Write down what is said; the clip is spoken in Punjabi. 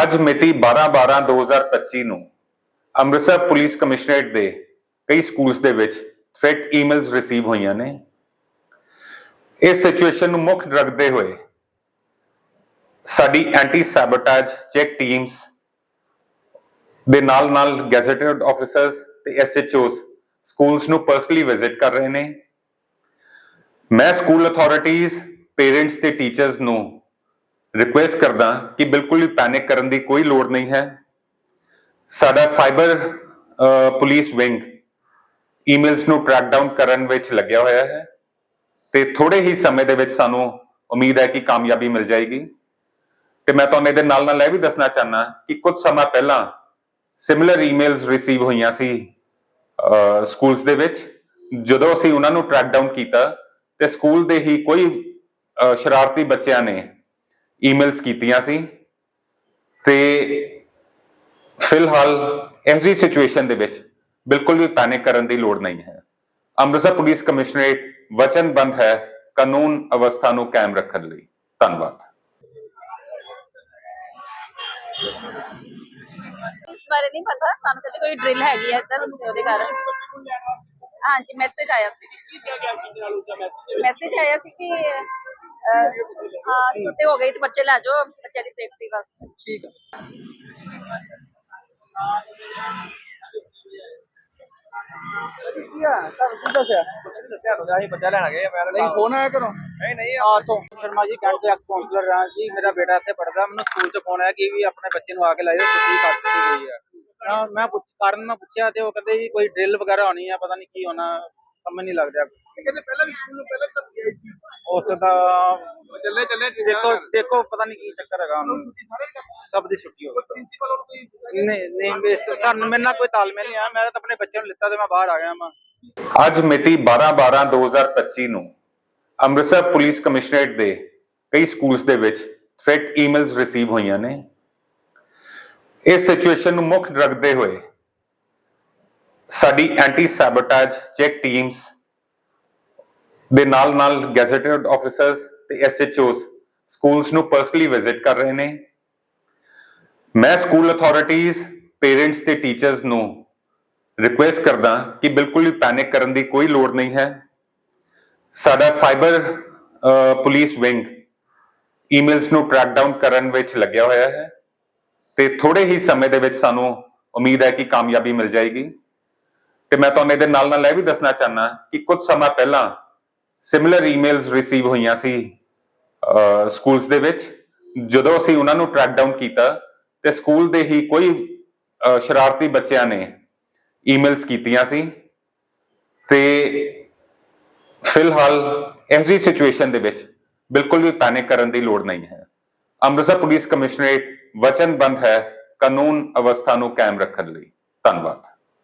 ਅੱਜ ਮਿਤੀ 12/12/2025 ਨੂੰ ਅੰਮ੍ਰਿਤਸਰ ਪੁਲਿਸ ਕਮਿਸ਼ਨਰੇਟ ਦੇ ਕਈ ਸਕੂਲਸ ਦੇ ਵਿੱਚ ਥ੍ਰੈਟ ਈਮੇਲਸ ਰਿਸੀਵ ਹੋਈਆਂ ਨੇ। ਇਸ ਸਿਚੁਏਸ਼ਨ ਨੂੰ ਮੁੱਖ ਰੱਖਦੇ ਹੋਏ ਸਾਡੀ ਐਂਟੀ ਸੈਬੋਟੇਜ ਚੈੱਕ ਟੀਮਸ ਦੇ ਨਾਲ ਨਾਲ ਗੈਜ਼ਟਡ ਆਫੀਸਰਸ ਤੇ ਐਸਐਚਓਸ ਸਕੂਲਸ ਨੂੰ ਪਰਸਨਲੀ ਵਿਜ਼ਿਟ ਕਰ ਰਹੇ ਨੇ। ਮੈਂ ਸਕੂਲ ਅਥਾਰਟੀਆਂ ਪੇਰੈਂਟਸ ਤੇ ਟੀਚਰਸ ਨੂੰ ਰਿਕੁਐਸਟ ਕਰਦਾ ਕਿ ਬਿਲਕੁਲ ਵੀ ਪੈਨਿਕ ਕਰਨ ਦੀ ਕੋਈ ਲੋੜ ਨਹੀਂ ਹੈ। ਸਾਡਾ ਸਾਈਬਰ ਪੁਲਿਸ ਵਿੰਗ ਈਮੇਲਸ ਨੂੰ ਟਰੈਕ ਡਾਊਨ ਕਰਨ ਵਿੱਚ ਲੱਗਿਆ ਹੋਇਆ ਹੈ ਤੇ ਥੋੜੇ ਹੀ ਸਮੇਂ ਦੇ ਵਿੱਚ ਸਾਨੂੰ ਉਮੀਦ ਹੈ ਕਿ ਕਾਮਯਾਬੀ ਮਿਲ ਜਾਏਗੀ। ਤੇ ਮੈਂ ਤੁਹਾਨੂੰ ਇਹਦੇ ਨਾਲ ਨਾਲ ਇਹ ਵੀ ਦੱਸਣਾ ਚਾਹਨਾ ਕਿ ਕੁਝ ਸਮਾਂ ਪਹਿਲਾਂ ਸਿਮਿਲਰ ਈਮੇਲਸ ਰਿਸੀਵ ਹੋਈਆਂ ਸੀ ਸਕੂਲਸ ਦੇ ਵਿੱਚ। ਜਦੋਂ ਅਸੀਂ ਉਹਨਾਂ ਨੂੰ ਟਰੈਕ ਡਾਊਨ ਕੀਤਾ ਤੇ ਸਕੂਲ ਦੇ ਹੀ ਕੋਈ ਸ਼ਰਾਰਤੀ ਬੱਚਿਆਂ ਨੇ ਈਮੇਲਸ ਕੀਤੀਆਂ ਸੀ ਤੇ ਫਿਲਹਾਲ ਇਸ ਜੀ ਸਿਚੁਏਸ਼ਨ ਦੇ ਵਿੱਚ ਬਿਲਕੁਲ ਵੀ ਪੈਨਿਕ ਕਰਨ ਦੀ ਲੋੜ ਨਹੀਂ ਹੈ। ਅੰਮ੍ਰਿਤਸਰ ਪੁਲਿਸ ਕਮਿਸ਼ਨਰੇਟ ਵਚਨਬੰਦ ਹੈ ਕਾਨੂੰਨ ਅਵਸਥਾ ਨੂੰ ਕਾਇਮ ਰੱਖਣ ਲਈ। ਧੰਨਵਾਦ। ਇਸ ਬਾਰੇ ਨਹੀਂ ਪਤਾ ਸਾਨੂੰ ਕਦੇ ਕੋਈ ਡਰਿਲ ਹੈਗੀ ਹੈ ਇੱਧਰ ਉਹਦੇ ਕਾਰਨ। ਹਾਂਜੀ ਮੈਸੇਜ ਆਇਆ ਸੀ। ਮੈਸੇਜ ਆਇਆ ਸੀ ਕਿ ਹਾਂ ਛੁੱਟੀ ਹੋ ਗਈ ਤੇ ਬੱਚੇ ਲੈ ਜਾਓ ਬੱਚਿਆਂ ਦੀ ਸੇਫਟੀ ਵਾਸਤੇ ਠੀਕ ਹੈ ਕੀ ਆ? ਤੁਹਾਨੂੰ ਕੀ ਦੱਸਿਆ? ਦੱਸਿਆ ਤਾਂ ਅਸੀਂ ਬੱਚਾ ਲੈਣ ਗਏ ਮੈਂ ਨਹੀਂ ਫੋਨ ਆਇਆ ਕਰੋ ਨਹੀਂ ਨਹੀਂ ਆ ਤੋਂ ਸ਼ਰਮਾ ਜੀ ਕੈਂਟ ਦੇ ਐਕਸ ਕਾਉਂਸਲਰ ਰਾਂ ਜੀ ਮੇਰਾ ਬੇਟਾ ਇੱਥੇ ਪੜਦਾ ਮੈਨੂੰ ਸਕੂਲ ਚ ਫੋਨ ਆਇਆ ਕਿ ਵੀ ਆਪਣੇ ਬੱਚੇ ਨੂੰ ਆ ਕੇ ਲੈ ਜਾਓ ਛੁੱਟੀ ਕਰ ਦਿੱਤੀ ਗਈ ਆ। ਮੈਂ- ਪੁੱਛ ਕਾਰਨ ਮੈਂ ਪੁੱਛਿਆ ਤੇ ਉਹ ਕਹਿੰਦੇ ਜੀ ਕੋਈ ਡਰਿਲ ਵਗੈਰਾ ਹੋਣੀ ਆ ਪਤਾ ਨਹੀਂ ਕੀ ਹੋਣਾ ਸਮਝ ਨਹੀਂ ਲੱਗ ਰਿਹਾ ਕਹਿੰਦੇ ਪਹਿਲਾਂ ਵੀ ਸਕੂਲ ਨੂੰ ਪਹਿਲਾਂ ਤਾਂ ਗਿਆ ਸੀ। ਉਸ ਦਾ ਚੱਲੇ ਚੱਲੇ ਦੇਖੋ ਦੇਖੋ ਪਤਾ ਨਹੀਂ ਕੀ ਚੱਕਰ ਹੈਗਾ ਉਹਨੂੰ। ਸਭ ਦੀ ਛੁੱਟੀ ਹੋ ਗਈ। ਪ੍ਰਿੰਸੀਪਲ ਨੂੰ ਕੋਈ ਨਹੀਂ ਨਹੀਂ ਸਾਨੂੰ ਮੇਰੇ ਨਾਲ ਕੋਈ ਤਾਲਮੇਲ ਨਹੀਂ ਆ। ਮੈਂ ਤਾਂ ਆਪਣੇ ਬੱਚੇ ਨੂੰ ਲਿੱਤਾ ਤੇ ਮੈਂ ਬਾਹਰ ਆ ਗਿਆ ਮੈਂ ਅੱਜ ਮਿਤੀ 12/12/2025 ਨੂੰ ਅੰਮ੍ਰਿਤਸਰ ਪੁਲਿਸ ਕਮਿਸ਼ਨਰੇਟ ਦੇ ਕਈ ਸਕੂਲਸ ਦੇ ਵਿੱਚ ਥ੍ਰੈਟ ਈਮੇਲਸ ਰਿਸੀਵ ਹੋਈਆਂ ਨੇ। ਇਸ ਸਿਚੁਏਸ਼ਨ ਨੂੰ ਮੁੱਖ ਰੱਖਦੇ ਹੋਏ ਸਾਡੀ ਐਂਟੀ ਸੈਬੋਟੇਜ ਚੈੱਕ ਟੀਮਸ ਦੇ ਨਾਲ ਨਾਲ ਗੈਜ਼ਟਡ ਆਫੀਸਰਸ ਤੇ ਐਸਐਚਓਸ ਸਕੂਲਸ ਨੂੰ ਪਰਸਨਲੀ ਵਿਜ਼ਿਟ ਕਰ ਰਹੇ ਨੇ। ਮੈਂ ਸਕੂਲ ਅਥਾਰਟੀਆਂ ਪੇਰੈਂਟਸ ਤੇ ਟੀਚਰਸ ਨੂੰ ਰਿਕੁਐਸਟ ਕਰਦਾ ਕਿ ਬਿਲਕੁਲ ਵੀ ਪੈਨਿਕ ਕਰਨ ਦੀ ਕੋਈ ਲੋੜ ਨਹੀਂ ਹੈ। ਸਾਡਾ ਸਾਈਬਰ ਪੁਲਿਸ ਵਿੰਗ ਈਮੇਲਸ ਨੂੰ ਟਰੈਕ ਡਾਊਨ ਕਰਨ ਵਿੱਚ ਲੱਗਿਆ ਹੋਇਆ ਹੈ ਤੇ ਥੋੜੇ ਹੀ ਸਮੇਂ ਦੇ ਵਿੱਚ ਸਾਨੂੰ ਉਮੀਦ ਹੈ ਕਿ ਕਾਮਯਾਬੀ ਮਿਲ ਜਾਏਗੀ। ਤੇ ਮੈਂ ਤੁਹਾਨੂੰ ਇਹਦੇ ਨਾਲ ਨਾਲ ਇਹ ਵੀ ਦੱਸਣਾ ਚਾਹਨਾ ਕਿ ਕੁਝ ਸਮਾਂ ਪਹਿਲਾਂ ਸਿਮਿਲਰ ਈਮੇਲਸ ਰਿਸੀਵ ਹੋਈਆਂ ਸੀ ਸਕੂਲਸ ਦੇ ਵਿੱਚ। ਜਦੋਂ ਅਸੀਂ ਉਹਨਾਂ ਨੂੰ ਟਰੈਕ ਡਾਊਨ ਕੀਤਾ, ਤੇ ਸਕੂਲ ਦੇ ਹੀ ਕੋਈ ਸ਼ਰਾਰਤੀ ਬੱਚਿਆਂ ਨੇ ਈਮੇਲਸ ਕੀਤੀਆਂ ਸੀ। ਤੇ ਫਿਲਹਾਲ ਇਸ ਜੀ ਸਿਚੁਏਸ਼ਨ ਦੇ ਵਿੱਚ ਬਿਲਕੁਲ ਵੀ ਪੈਨਿਕ ਕਰਨ ਦੀ ਲੋੜ ਨਹੀਂ ਹੈ। ਅੰਮ੍ਰਿਤਸਰ ਪੁਲਿਸ ਕਮਿਸ਼ਨਰੇਟ ਵਚਨਬੰਦ ਹੈ, ਕਾਨੂੰਨ ਅਵਸਥਾ ਨੂੰ ਕਾਇਮ ਰੱਖਣ ਲਈ। ਧੰਨਵਾਦ।